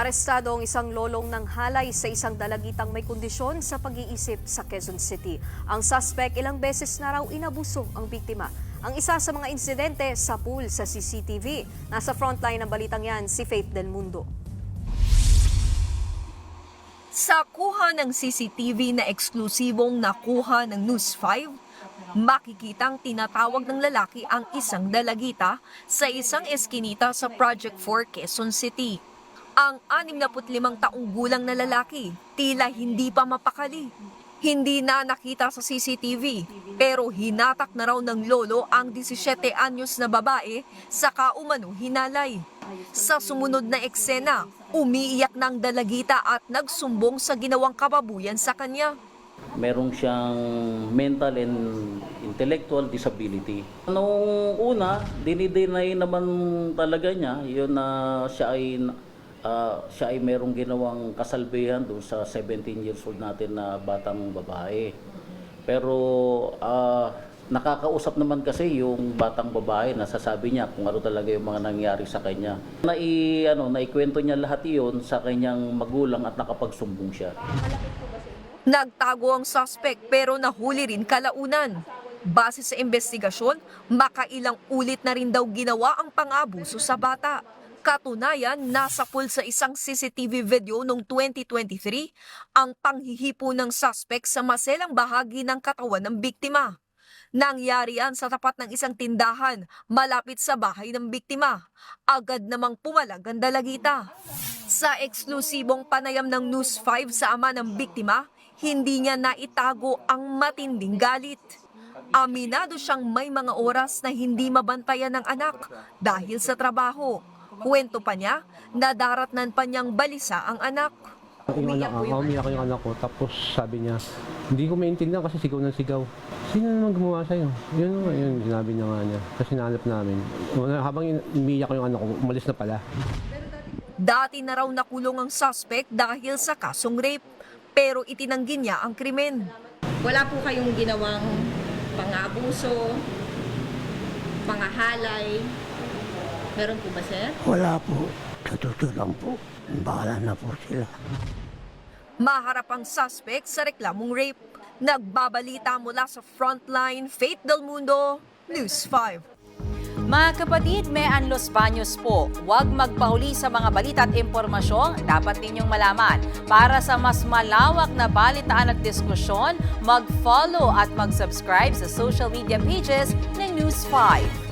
Arestado ang isang lolong ng halay sa isang dalagitang may kondisyon sa pag-iisip sa Quezon City. Ang suspect ilang beses na raw inabuso ang biktima. Ang isa sa mga insidente sa pool sa CCTV. Nasa frontline ng balitang yan si Faith Del Mundo. Sa kuha ng CCTV na eksklusibong nakuha ng News 5, makikitang tinatawag ng lalaki ang isang dalagita sa isang eskinita sa Project 4 Quezon City. Ang 65 taong gulang na lalaki tila hindi pa mapakali. Hindi na nakita sa CCTV pero hinatak na raw ng lolo ang 17 anyos na babae sa kaumano hinalay. Sa sumunod na eksena, umiiyak ng dalagita at nagsumbong sa ginawang kababuyan sa kanya. meron siyang mental and intellectual disability. Noong una, dinideny naman talaga niya yun na siya ay ah, siya ay merong ginawang kasalbihan doon sa 17 years old natin na batang babae. Pero ah, nakakausap naman kasi yung batang babae na sasabi niya kung ano talaga yung mga nangyari sa kanya. Nai ano, naikwento niya lahat iyon sa kanyang magulang at nakapagsumbong siya. Nagtago ang suspect pero nahuli rin kalaunan. Base sa investigasyon, makailang ulit na rin daw ginawa ang pang-abuso sa bata. Katunayan, nasa pool sa isang CCTV video noong 2023 ang panghihipo ng suspect sa maselang bahagi ng katawan ng biktima. Nangyari yan sa tapat ng isang tindahan malapit sa bahay ng biktima. Agad namang pumalag ang dalagita. Sa eksklusibong panayam ng News 5 sa ama ng biktima, hindi niya naitago ang matinding galit. Aminado siyang may mga oras na hindi mabantayan ng anak dahil sa trabaho. Kwento pa niya, nadaratnan pa niyang balisa ang anak. Yung anak ko, umiyak yung anak ko. Tapos sabi niya, hindi ko maintindihan kasi sigaw ng sigaw. Sino naman gumawa sa'yo? Yun, yun, sinabi niya nga niya. Kasi nanap namin. Habang umiyak yung anak ko, umalis na pala. Dati na raw nakulong ang suspect dahil sa kasong rape. Pero itinanggi niya ang krimen. Wala po kayong ginawang pang-abuso, pangahalay. Meron po ba, sir? Wala po. Sa totoo lang po. Bahala na po sila. Maharap ang suspect sa reklamong rape. Nagbabalita mula sa Frontline, Faith Del Mundo, News 5. Mga kapatid, may Anlos Baños po. Huwag magpahuli sa mga balita at impormasyong dapat ninyong malaman. Para sa mas malawak na balitaan at diskusyon, mag-follow at mag-subscribe sa social media pages ng News 5.